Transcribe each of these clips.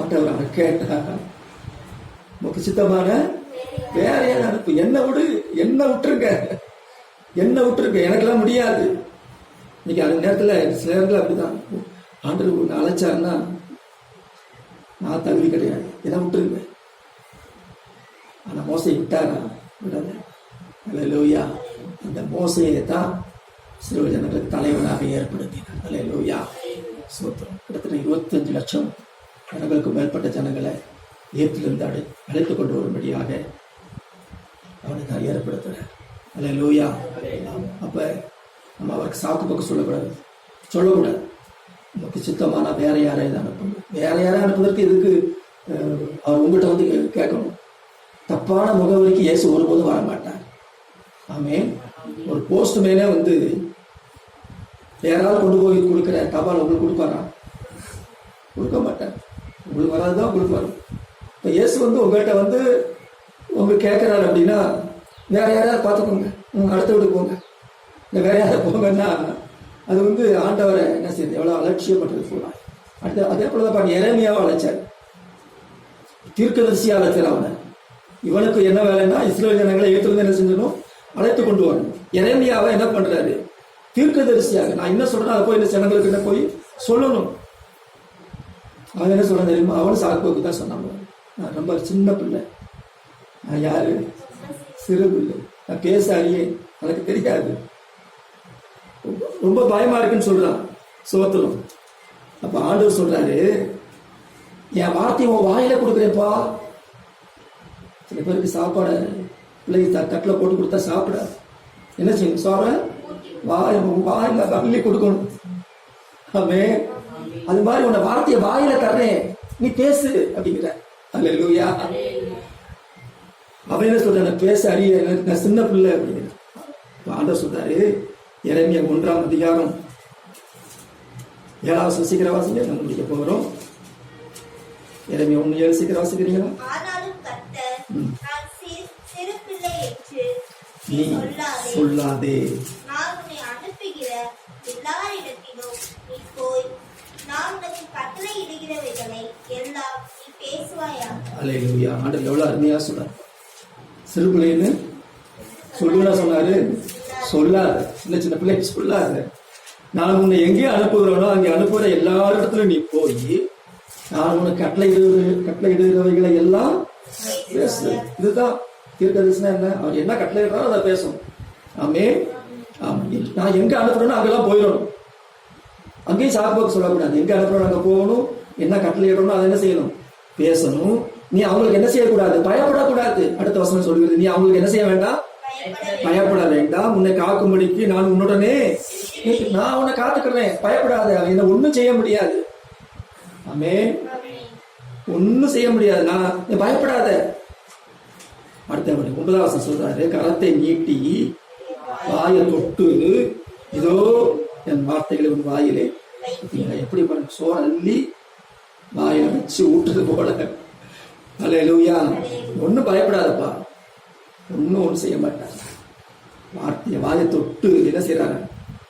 ஆண்டவர் அவர் கேட்டார். உனக்கு சித்தமான வேற ஏதாவது அனுப்பு. என்ன விடு என்ன விட்டுருங்க. என்ன விட்டுருங்க. எனக்கெல்லாம் முடியாது. இன்னைக்கு அந்த நேரத்தில் சில நேரத்தில் அப்படிதான். ஆண்டவர் ஒன்று அழைச்சாருன்னா நான் தகுதி கிடையாது. இதை விட்டுருங்க. அந்த மோசை விட்டாரா? விடல. அல்லேலூயா அந்த மோசையை தான் சிறுவ ஜனங்களுக்கு தலைவனாக ஏற்படுத்தினார். லோயா சோத்திரம். கிட்டத்தட்ட இருபத்தஞ்சு லட்சம் கடவுளுக்கு மேற்பட்ட ஜனங்களை ஏற்றிலிருந்து அழை அழைத்து கொண்டு வரும்படியாக அவனுக்கு தான் அல்ல அல்லேலூயா அப்போ நம்ம அவருக்கு சாக்கு பக்கம் சொல்லக்கூடாது. சொல்லக்கூடாது. நமக்கு சித்தமான வேற யாரையும் அனுப்பணும் வேற யாரையும் அனுப்புவதற்கு இதுக்கு அவர் உங்கள்கிட்ட வந்து கே- கேட்கணும். தப்பான முகவரிக்கு இயேசு ஒருபோதும் வர மாட்டார். ஆமே ஒரு போஸ்ட் மேலே வந்து யாராவது கொண்டு போய் கொடுக்குற தபால் உங்களுக்கு கொடுப்பாரா? கொடுக்க மாட்டார். உங்களுக்கு வராதுதான் உங்களுக்கு வரும் இப்போ இயேசு வந்து உங்கள்கிட்ட வந்து உங்களுக்கு கேட்குறாரு அப்படின்னா வேற யாராவது பார்த்துக்கோங்க. ம், அடுத்த வீடு போங்க. இந்த வேற யாராவது போங்கன்னா அது வந்து ஆண்டவரை என்ன செய்யுது? எவ்வளோ அலட்சியப்பட்டது சொல்லலாம் அடுத்து அதே போல தான் பாருங்க இறைமையாவை அழைச்சார். தீர்க்கதரிசியாக அழைச்சார் அவனை. இவனுக்கு என்ன வேலைன்னா இஸ்ரேல் ஜனங்களை ஏற்றிருந்து என்ன செஞ்சணும் அழைத்து கொண்டு வரணும். இறைமையாவை என்ன பண்றாரு? தீர்க்கதரிசியாக நான் என்ன சொல்றேன் அதை போய் இந்த ஜனங்களுக்கு என்ன போய் சொல்லணும். அவன் என்ன சொல்றான் தெரியுமா. அவனும் சாக்குக்கு தான் சொன்னாங்க. நான் ரொம்ப சின்ன பிள்ளை. நான் யாரு? சிறு பிள்ளை. நான் பேச அறியே எனக்கு தெரியாது. ரொம்ப- பயமா இருக்குன்னு சொல்றான். சோத்திரம். அப்ப ஆண்டவர் சொல்றாரு என் வார்த்தையை உன் வாயில கொடுக்குறேன்ப்பா. சில பேருக்கு சாப்பாடு பிள்ளைங்க த- தட்டுல போட்டு கொடுத்தா சாப்பிட என்ன செய்யும் சார வாய் வாயில தள்ளி கொடுக்கணும். அவன் அது மாதிரி உன்னை வார்த்தையை வாயில தர்றேன். நீ பேசு அப்படிங்கிற. அல்லேலூயா அவன் என்ன சொல்ற நான் பேச அறிய நான் சின்ன பிள்ளை அப்படிங்கிற. இப்ப ஆண்டவர் சொல்றாரு இறைமைய ஒன்றாம் அதிகாரம் ஏழாவது சீக்கிரம் வாசிங்க நம்ம முடிக்க போகிறோம். இறைமைய ஒன்று ஏழு சீக்கிரம் வாசிக்கிறீங்களா? நீ சொல்லாதே சொல்லாதே நான் உன்னை அனுப்புகிற எல்லாரிடத்திலும் நீ போய் நான் உனக்கு கட்டளை இடுகிறவைகளை எல்லாம் நீ பேசுவாயாக அலையிலுயா ஆண்டவர் எவ்வளோ அருமையாக சொல்றாரு சிறுபிள்ளைன்னு சொல்லுடா சொன்னாரு? சொல்லாத சின்ன சின்ன பிள்ளைக்கு சொல்லாத நான் உன்னை எங்கே அனுப்புகிறவனோ அங்கே அனுப்புகிற எல்லா இடத்துலையும் நீ போய் நான் உன்னை கட்டளை இடுகிற கட்டளை இடுகிறவைகளை எல்லாம் பேசு. இதுதான் தீர்க்கதரிசனம் என்ன? அவர் என்ன கட்டளை இடுறாரோ அதை பேசும். ஆமே ஆமா நான் எங்க அனுப்புறேனோ அங்கெல்லாம் போயிடணும். அங்கேயும் சாப்பாக்கு சொல்லக்கூடாது. எங்க அனுப்புறோம் அங்க போகணும் என்ன கட்டளை இடணும் அதை என்ன செய்யணும்? பேசணும். நீ அவங்களுக்கு என்ன செய்யக்கூடாது? பயப்படக்கூடாது. அடுத்த வசனம் சொல்கிறது நீ அவங்களுக்கு என்ன செய்ய வேண்டாம்? பயப்பட வேண்டாம். உன்னை காக்கும்படிக்கு நான் உன்னுடனே நான் உன்னை காத்துக்கிறேன். பயப்படாத. என்ன ஒண்ணும் செய்ய முடியாது. ஆமே ஒண்ணும் செய்ய முடியாது. நான் நீ பயப்படாத. அடுத்த ஒன்பதாம் வசனம் சொல்றாரு கரத்தை நீட்டி வாயை தொட்டு வார்த்தைகளை உன் வாயிலே எப்படி பாருங்க சோறு அள்ளி வாயில வச்சு ஊட்டுறது போல. எழுவியா ஒன்றும் பயப்படாதப்பா. ஒன்றும் ஒன்றும் செய்ய மாட்டார். வார்த்தையை வாயை தொட்டு என்ன செய்றாரு?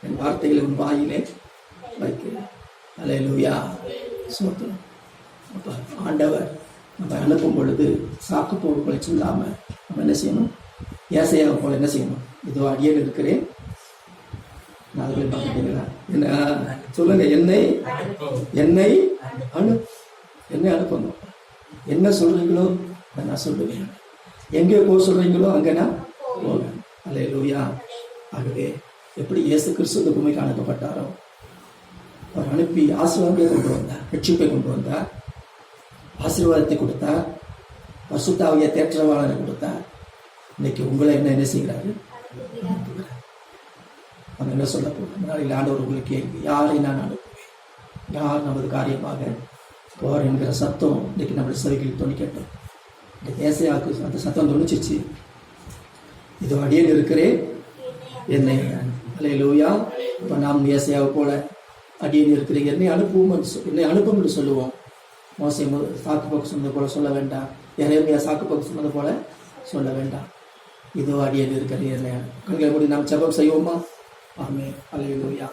என் வார்த்தைகளை உன் வாயிலே வைக்கிறேன் அல்லேலூயா சோத்திரம் அப்ப ஆண்டவர் நம்ம அனுப்பும் பொழுது சாக்கு போடுகளை சொல்லாம நம்ம என்ன செய்யணும்? ஏசையாக போல என்ன செய்யணும்? இதோ அடியன் இருக்கிறேன். நாங்களே பார்த்துட்டீங்களா என்ன சொல்லுங்க என்னை என்னை அனு என்னை அனுப்பணும். என்ன சொல்றீங்களோ நான் சொல்லுவேன். எங்கே போக சொல்றீங்களோ அங்கே நான் போவேன். அல்ல லூயா ஆகவே எப்படி இயேசு கிறிஸ்து இந்த பூமிக்கு அனுப்பப்பட்டாரோ அவர் அனுப்பி ஆசீர்வாதத்தை கொண்டு வந்தார் ரட்சிப்பை கொண்டு வந்தார் ஆசீர்வாதத்தை கொடுத்தார் பசுத்தாவிய தேற்றவாளரை கொடுத்தார். இன்னைக்கு உங்களை என்ன என்ன செய்கிறாரு? என்ன சொல்ல போகிறார் ஆண்டவர் உங்களுக்கு கேள்வி. யாரை நான் அனுப்புவேன்? யார் நமது காரியமாக போர் என்கிற சத்தம் இன்னைக்கு நம்மளுடைய செவிகளில் துணிக்கட்டும் இந்த தேசையாக்கு அந்த சத்தம் துணிச்சிச்சு இதோ அடியேன் இருக்கிறேன். என்னை அலையிலூயா. இப்போ நாம் ஏசையாவை போல அடியேன் இருக்கிறீங்க. என்னை அனுப்புவோம் என்னை அனுப்பும் என்று சொல்லுவோம். மோசை சாக்கு போக்கு சொன்னது போல சொல்ல வேண்டாம். இறைமையா சாக்கு போக்கு சொன்னது போல சொல்ல வேண்டாம். இதோ அடியேன் இருக்கிறேன். என்னை கண்களை மூடி நாம் ஜெபம் செய்வோமா? ஆமே அலையிலூயா